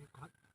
เ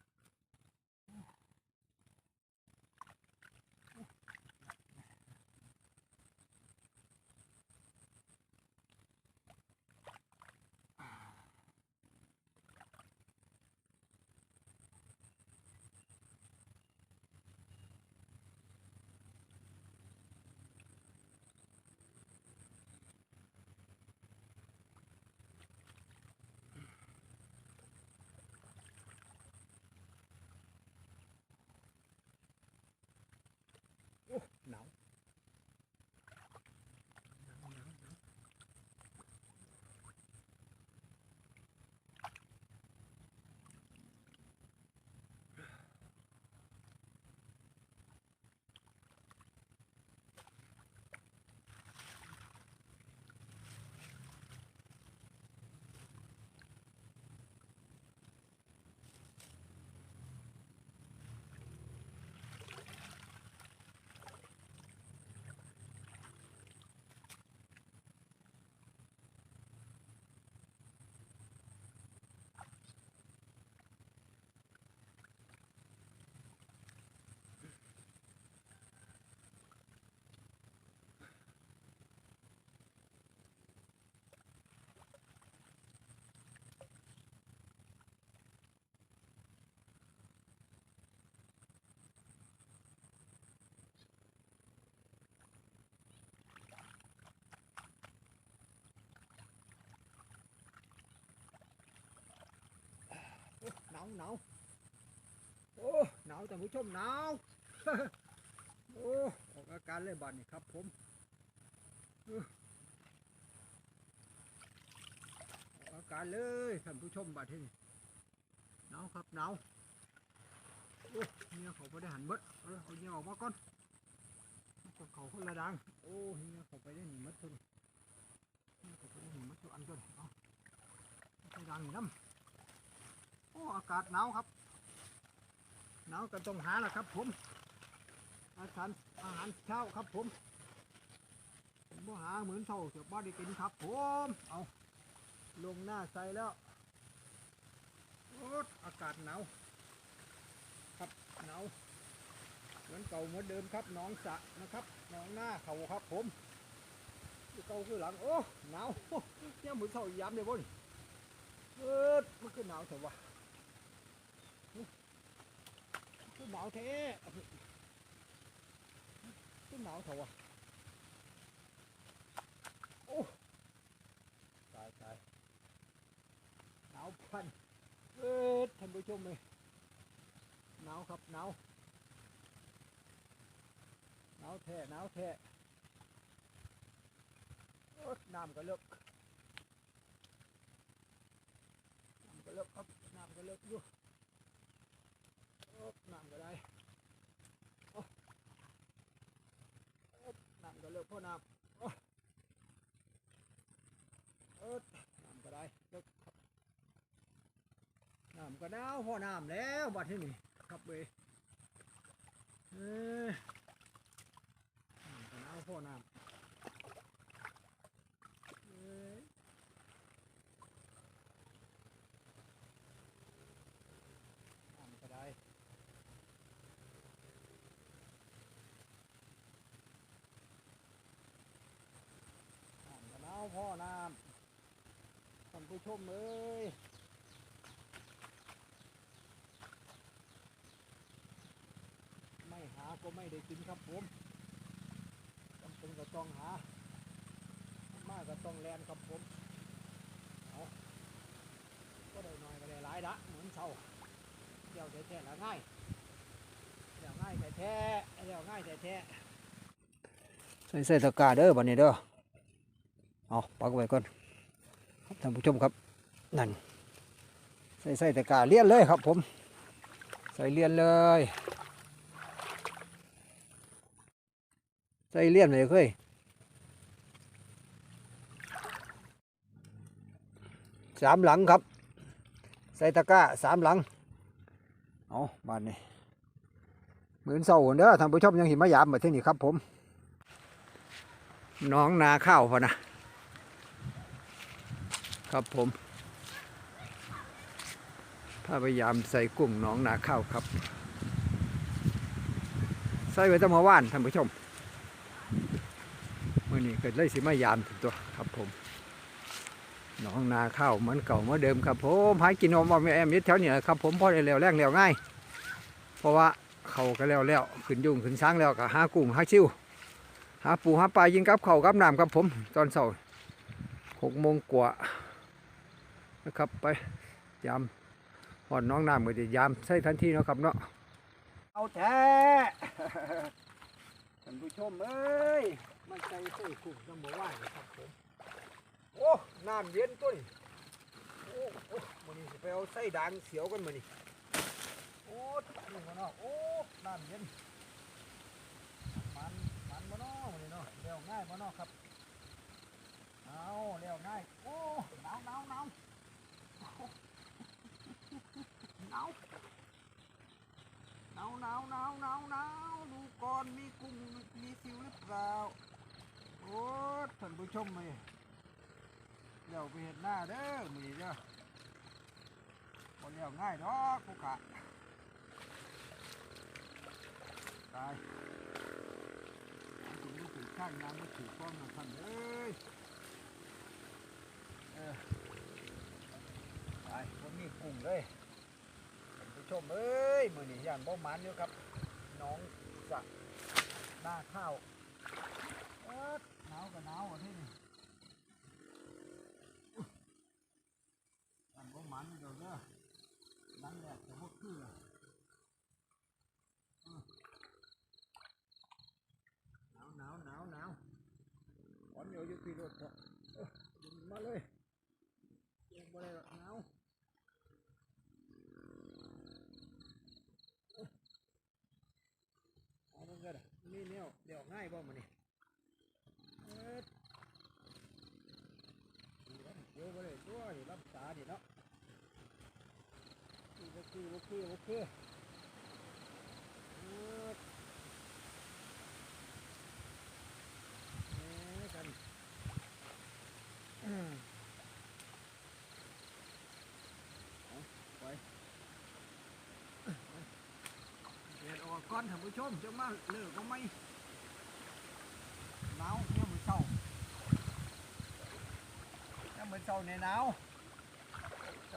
าวหนาวโอ้หนาวท่านผู้ชมหนาวโอ้ออกอาการเลยบัดนี่ครับผมออกอาการเลยท่านผู้ชมบัดที่นี่หนาวครับหนาวโอ้เนี่ยเขาไปได้หันเบิดเอาเอาเนี่ยออกมาก่อนก็เขาคนละดังโอ้เนี่ยเขาไปได้หนีมัดตัวนี่เนี่ยเขาไปได้หนีมัดตัวอันตัวนี่เอาไปดังนี่น้ำ โอ้อากาศหนาวครับหนาวก็ต้องหาแหละครับ ผม อาหารอาหารเช้าครับ ผมผมบ่หาเหมือนเท่าจะบ่ได้กินครับ ผมเอาลงหน้าใส่แล้วโอ้อากาศหนาวครับหนาวเหมือนเก่าเหมือนเดิมครับน้องสะนะครับน้องหน้าเขาครับ ผมเก่าคือหลังโอ้หนาวเนี่ยเหมือนเท่าย้ำเลยบ่นเออมันคือหนาวแต่ว่า cái bảo thế cái bảo thầu à ô trời trời não phanh ê thành bữa chung này não khập não não thè não thè ớt nam cái lực nam cái lực ấp nam cái lực vô โอ๊บน้ำ ก็ได้โอ๊บโอ๊บน้ำก็เลิกพ่อน้ำโอ๊บโอ๊บน้ำก็ได้เลิกน้ำก็ดาวพ่อน้ำแล้วบัดที่นี่ครับเว้ยเออน้ำก็ดาวพ่อน้ำเอ้ยน้ำก็ได้ น้ำกระนาวพ่อน้ำท่าน ผู้ชมเอ้ยไม่หาก็ไม่ได้กินครับผมจำเป็นก็ต้องหา มากก็ต้องแลนครับผมเอาก็ได้น้อยก็ได้หลายละเหมือนเช่าเดี่ยวแท้ๆละง่ายเดี่ยวง่ายแท้ๆเดี่ยวง่ายแท้ๆใส่ใส่ตะกร้าเด้อบันนี้เด้อเอาปักไว้ก่อน ครับท่านผู้ชมครับนั่นใส่ใส่ตะกร้าเลียนเลยครับ ผม ใส่เลียนเลย ใส่เลียนเลยเคยสามหลังครับ ใส่ตะกร้าสามหลังเอาบานนี้เหมือนเสาเด้อท่านผู้ชมยังเห็นมายามมาที่นี่ครับ ผมน้องนาข้าวพอนะ ครับผมพยายามใส่กุ้งน้องนาข้าวครับ ใส่ไว้ตั้งเมื่านท่านผู้ชมเมื่อนี้เกิดเลยสิมายามถึงตัวครับผมน้องนาข้าวเหมือนเก่าเหมือนเดิมครับผมหากินนมอมแอมยิดแถวนี้แหละครับผมพอได้แล้วแรงแล้วง่าย เพราะว่าเขาก็แล้วแล้วขึ้นยุงขึ้นช้างแล้วก็หากุ้งหาชิวหาปูหาปลายิงกับเขากับน้ำครับผม ตอนเช้าหกโมงกว่า นะครับ ไปยามหอนน้องน้ำก็จะยามใส่ทันทีนะครับเนาะเอาแท้ท่านผู้ชมเอ้ยมันใจใส่กุ้งน้ำบ่ว่าครับผมโอ้น้ำเย็นตัวนี้โอ้โอ้มันนี้สิไปเอาไส้ด่างเสียวกันมานี่โอ้นี่มาเนาะโอ้น้ำเย็นมันมันมาเนาะนี่เนาะเลี้ยวง่ายมาเนาะครับเอาเลี้ยวง่ายโอ้หนาวหนาวหนาว หนาวหนาวหนาวหนาวหนาวหนาวดูก่อนมีกุ้งมีซิวหรือเปล่าโอ้ท่านผู้ชมเลยเลี้ยวไปเห็นหน้าเด้อมือเด้อคนเลี้ยวง่ายเนาะกูกะตายถึงลูกถึงข้างน้ำม่ถือป้องนะท่านเอ้ยเออตายผมมีกุ้งเลย ผู้ชมเอ้ยมือนี่ย่านบ่มันอยู่ครับ น้องสะหน้าข้าวเอิ้ดหนาวกับหนาวอะที่นี่ย่านบ่มันอยู่เด้อเด้อนังแดดจะพวกคือล่ะหนาวหนาวหนาวหนาวร้อนอยู่อยู่ที่รถครับเอ้อมาเลยเดี๋ยวบ่ได้หรอกหนาวเอ้อเอามันก็ได้มีแนวเดี๋ยวง่ายบ่มานี่เอ็ดเดี๋ยวบ่ได้ตัวนี่ รับตาดิเนาะนี่บ่คือบ่คือบ่คือเอ็ดแหม่กันอืมเอาไปเดี๋ยวออกก่อนท่านผู้ชมจะมาเลิกก็ไม่หนาวเนี่ยมือเศร้าเนี่ยมือเศร้าในหนาว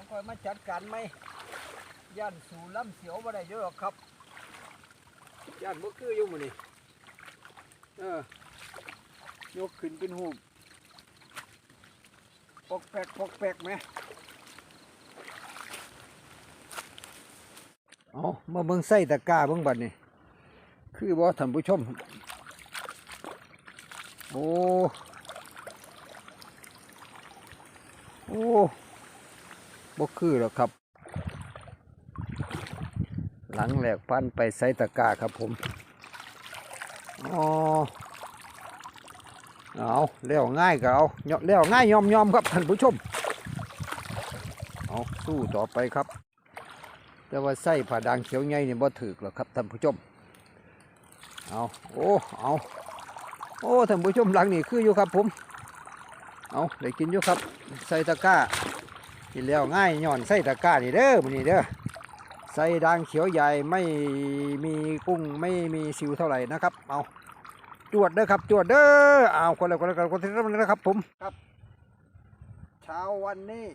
ต้องคอยมาจัดการไหมย่านสู่ลำเสียวมาได้เยอะหรอกครับย่านบ่คืออยู่มื้อนี้เออยกขึ้นเป็นหูปปกแปกปกแปกไหมเอามาเบิ่งไส้ตะกร้าเบิ่งบัดนี่คือบ่ท่านผู้ชม โอ้ โอ้ บ่คือหรอกครับ หลังแหลกพันไปไส้ตะกร้าครับผมอ๋อเอาเลี้ยวง่ายก็เอาเลี้ยวง่ายยอมยอมครับท่านผู้ชมเอาสู้ต่อไปครับ แต่ว่าไส้ผ่าดังเขียวใหญ่นี่บ่ถือหรอกครับท่านผู้ชมเอาโอ้เอาโอ้ท่านผู้ชมหลังนี่คืออยู่ครับผม เอาได้กินอยู่ครับ ใส่ตะกร้า กินแล้วง่ายย่อนใส่ตะกร้านี่เด้อมันนี่เด้อใส่ดังเขียวใหญ่ไม่มีกุ้งไม่มีซิวเท่าไหร่นะครับ เอาจวดเด้อครับจวดเด้อเอาคนละคนละคนคนที่รับนะครับผมครับ เช้าวันนี้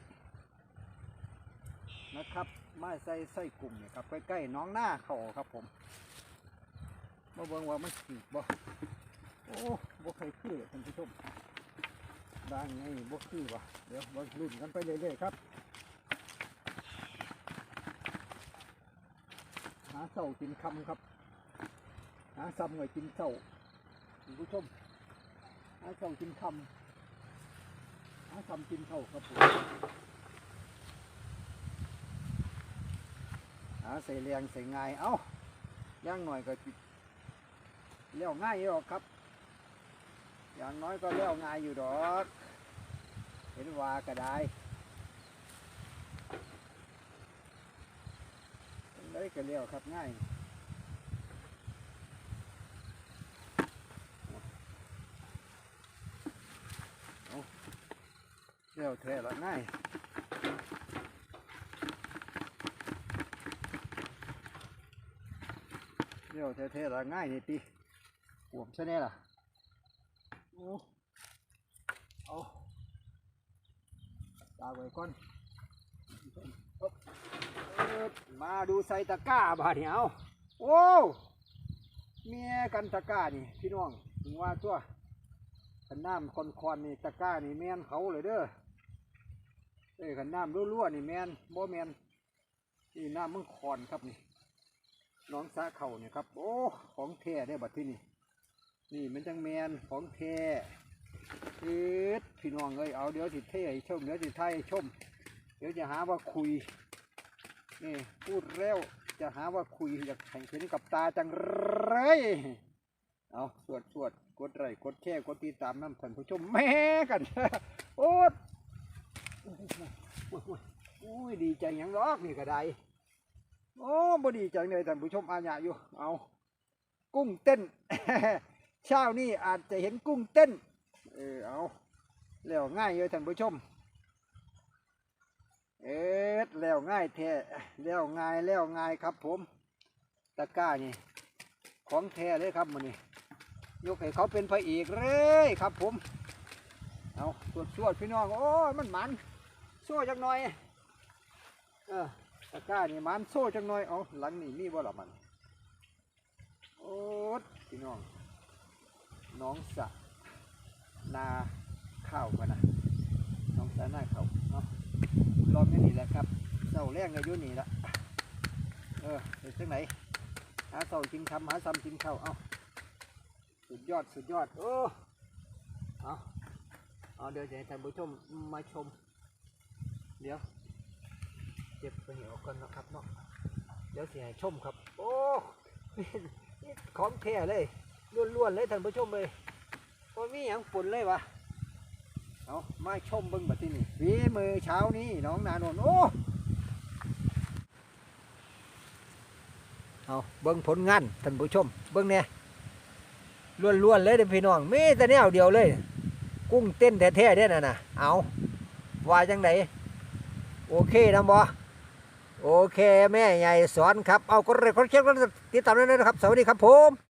นะครับมาใส่ใส่กลุ่มนี่ครับใกล้ๆน้องหน้าเขาครับผมมาเบิ่งว่ามันขีดบ่โอ้บ่เคยคือท่านผู้ชม ดังไงบ่คือวะเดี๋ยวมาลุ้นกันไปเรื่อยๆครับหาเสากินคำครับ หาซ้ำไว้กินเสาคุณผู้ชมหาเช้ากินคำหาคำกินข้าครับผมหาใส่แรงใส่ง่ายเอ้าย่างหน่อยก็จิเลี้ยวง่ายอยู่หรอกครับ อย่างน้อยก็เลี้ยวงายอยู่ดอก เห็นว่าก็ได้เลยก็เลี้ยวครับง่ายเลี้ยวแท้ละง่ายเลี้ยวแท้ๆละง่ายนี่ตีหวมซะแน่ล่ะ เอาตาไว้ก่อนมาดูใส่ตะกร้าบาดเนี่ยเอาโอ้เมียกันตะกร้านี่พี่น้องถึงว่าตัวขันน้ำคอนๆนี่ตะกร้านี่แมนเขาเลยเด้อเอ้ยขันน้ำรั่วๆนี่แมนบ่แมนนี่น้ำมึงคอนครับนี่น้องสาเข่าเนี่ยครับ โอ้ ของแท้ได้บัดที่นี่ นี่มันจังแมนของแท้เอ็ดพี่น้องเอ้ยเอาเดี๋ยวสิเท่ชมเดี๋ยวสิไทยชม เดี๋ยวจะหาว่าคุยนี่พูดแล้วจะหาว่าคุยอยากแข่งขันกับตาจังไรเอาสวดสวดกดไลค์กดแชร์กดติดตามน้ำท่านผู้ชมแม่กันโอ้ยโอ้ยโอ้ยโอ้ยดีใจยังรอกนี่ก็ได้โอ้บดีใจเลยท่านผู้ชมอาญาอยู่เอากุ้งเต้น เช้านี้อาจจะเห็นกุ้งเต้น เออเอาแล้วง่ายเลยท่านผู้ชม เอ็ดแล้วง่ายแท้แล้วง่ายแล้วง่ายครับผม ตะก้านี่ ของแท้เลยครับมันนี่ยกให้เขาเป็นพระเอกเลยครับผม เอาตรวจสวดพี่น้องโอ้มันหมันช่วยจักหน่อย เออตะก้านี่มันโซ่จังหน่อยเอาหลังนี่มีบ่ละมัน โอ้ดพี่น้อง น้องสะนาข้าวกันนะน้องสะนาข้าวเนาะรอบนี้นี่แหละครับเสาแรงอายุนี่ละเออไปจังไหนหาเสากินคำหาซ้ำกินข้าวเอาสุดยอดสุดยอดโอ้เอาเอาเดี๋ยวจะให้ท่านผู้ชมมาชม เดี๋ยวเจ็บไปเหนียวกันนะครับเนาะเดี๋ยวเสียชมครับ โอ้นี่ของแท้เลย ล้วนๆเลยท่านผู้ชมเลยก็มีอย่างปุ่นเลยวะเอามาชมเบิ้งบัดที่นี่ฝีมือเช้านี้น้องนาโนนโอ้เอาเบิ้งผลงานท่านผู้ชม เบิ้งเนี่ยล้วนๆเลยเด้อพี่น้องมีแต่แนวเดียวเลย กุ้งเต้นแท้ๆเด้อน่ะนะเอาว่าจังไดโอเคนะบอโอเค แม่ใหญ่สอนครับ เอาก็เลยคนเช็คติดตามด้วยนะครับ สวัสดีครับผม